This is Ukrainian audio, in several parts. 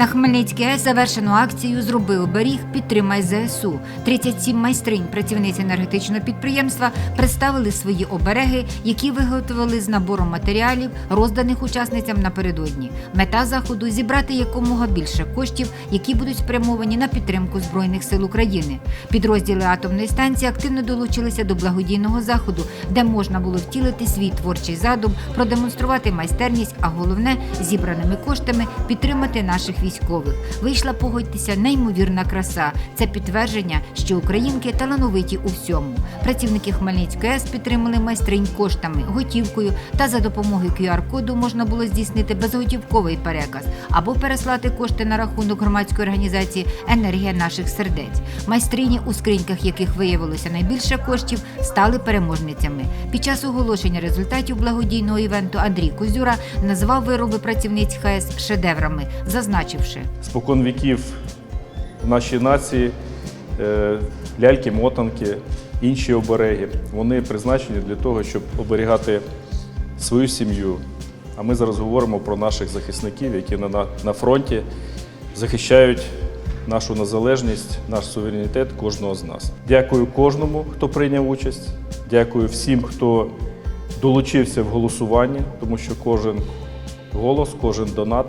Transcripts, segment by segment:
На Хмельницькій АЕС завершено акцію Зроби оберіг, підтримай ЗСУ. 37 майстринь, працівниць енергетичного підприємства, представили свої обереги, які виготовили з набором матеріалів, розданих учасницям напередодні. Мета заходу зібрати якомога більше коштів, які будуть спрямовані на підтримку збройних сил України. Підрозділи атомної станції активно долучилися до благодійного заходу, де можна було втілити свій творчий задум, продемонструвати майстерність, а головне зібраними коштами підтримати наших військових. Вийшла, погодьтеся, неймовірна краса. Це підтвердження, що українки талановиті у всьому. Працівники Хмельницької АЕС підтримали майстринь коштами, готівкою та за допомогою QR-коду можна було здійснити безготівковий переказ або переслати кошти на рахунок громадської організації Енергія наших сердець. Майстрині, у скриньках яких виявилося найбільше коштів, стали переможницями. Під час оголошення результатів благодійного івенту Андрій Козюра назвав вироби працівниць ХС шедеврами, зазначивши. Спокон віків в нашій нації е, ляльки, мотанки, інші обереги, вони призначені для того, щоб оберігати свою сім'ю. А ми зараз говоримо про наших захисників, які на, на фронті захищають нашу незалежність, наш суверенітет кожного з нас. Дякую кожному, хто прийняв участь. Дякую всім, хто долучився в голосуванні, тому що кожен голос, кожен донат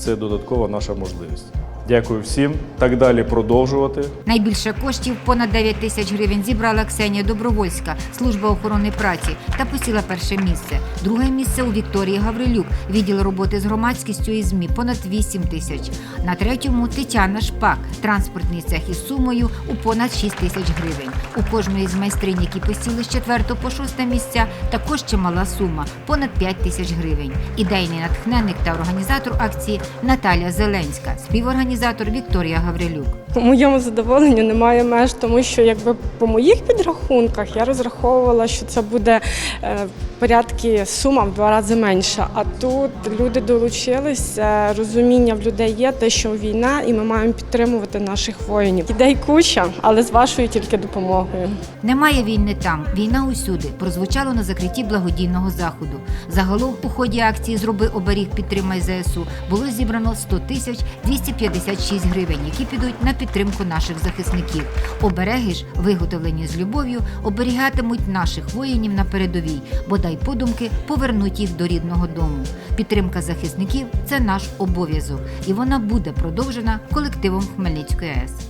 це додаткова наша можливість. Дякую всім. Так далі продовжувати. Найбільше коштів понад 9 тисяч гривень зібрала Ксенія Добровольська, служба охорони праці та посіла перше місце. Друге місце у Вікторії Гаврилюк, відділ роботи з громадськістю і ЗМІ понад 8 тисяч. На третьому Тетяна Шпак, транспортний цех із сумою у понад 6 тисяч гривень. У кожної з майстринь, які посіли з 4 по 6 місця, також чимала сума понад 5 тисяч гривень. Ідейний натхненник та організатор акції Наталя Зеленська, співорганізатор Вікторія Гаврилюк. У моєму задоволенню немає меж, тому що якби по моїх підрахунках я розраховувала, що це буде е, порядки сума в два рази менша. А тут люди долучилися, розуміння в людей є, те, що війна, і ми маємо підтримувати наших воїнів. Ідей куча, але з вашою тільки допомогою. Немає війни там, війна усюди. Прозвучало на закритті благодійного заходу. Загалом у ході акції Зроби оберіг підтримай ЗСУ було зібрано 100 тисяч 256 гривень, які підуть на підтримку наших захисників. Обереги ж, виготовлені з любов'ю, оберігатимуть наших воїнів на передовій, бодай подумки повернуть їх до рідного дому. Підтримка захисників це наш обов'язок, і вона буде продовжена колективом Хмельницької АЕС.